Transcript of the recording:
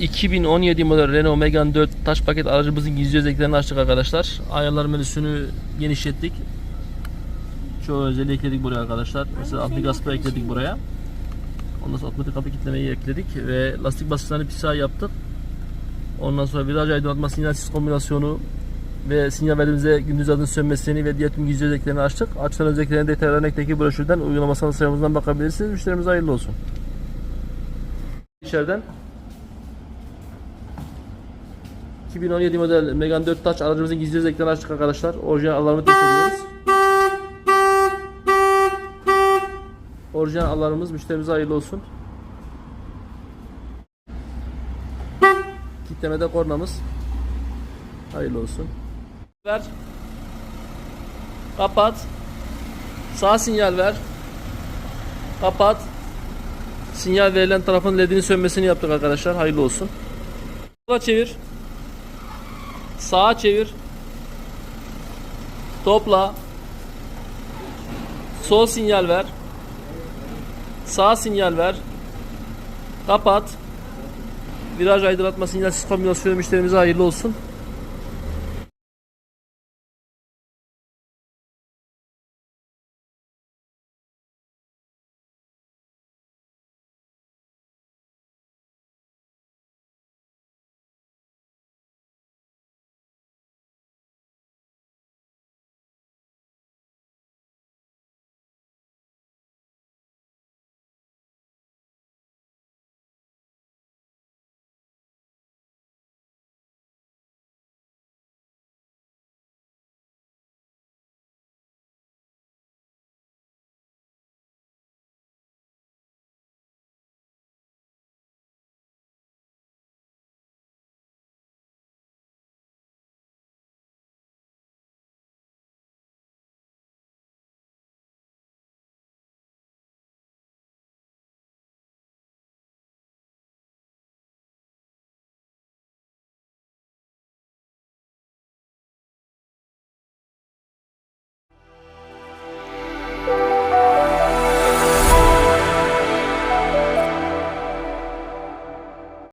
2017 model Renault Megane 4 taş paket aracımızın gizli özelliklerini açtık arkadaşlar. Ayarlar menüsünü genişlettik. Çoğu özelliği ekledik buraya arkadaşlar. Mesela antigaspa ekledik buraya. Ondan sonra otomatik kapı kilitlemeyi ekledik ve lastik basınçlarını PCI yaptık. Ondan sonra viraj aydınlatma sinyalsiz kombinasyonu ve sinyal verdiğimizde gündüz adın sönmesini ve diğer tüm gizli özelliklerini açtık. Açılan özelliklerini detaylarını ekteki broşürden uygulamasal sayımızdan bakabilirsiniz. Müşterimize hayırlı olsun. İçeriden 2017 model Megane 4 Touch aracımızın gizli özelliklerini açtık arkadaşlar. Orijinal alarmı test ediyoruz. Orijinal alarmımız müşterimize hayırlı olsun. Kitlemede kornamız. Hayırlı olsun. Ver. Kapat. Sağ sinyal ver. Kapat. Sinyal verilen tarafın ledinin sönmesini yaptık arkadaşlar. Hayırlı olsun. Sola çevir. Sağa çevir. Topla. Sol sinyal ver. Sağ sinyal ver. Kapat. Viraj aydınlatma sinyalsiz kombinasyonu müşterimize hayırlı olsun.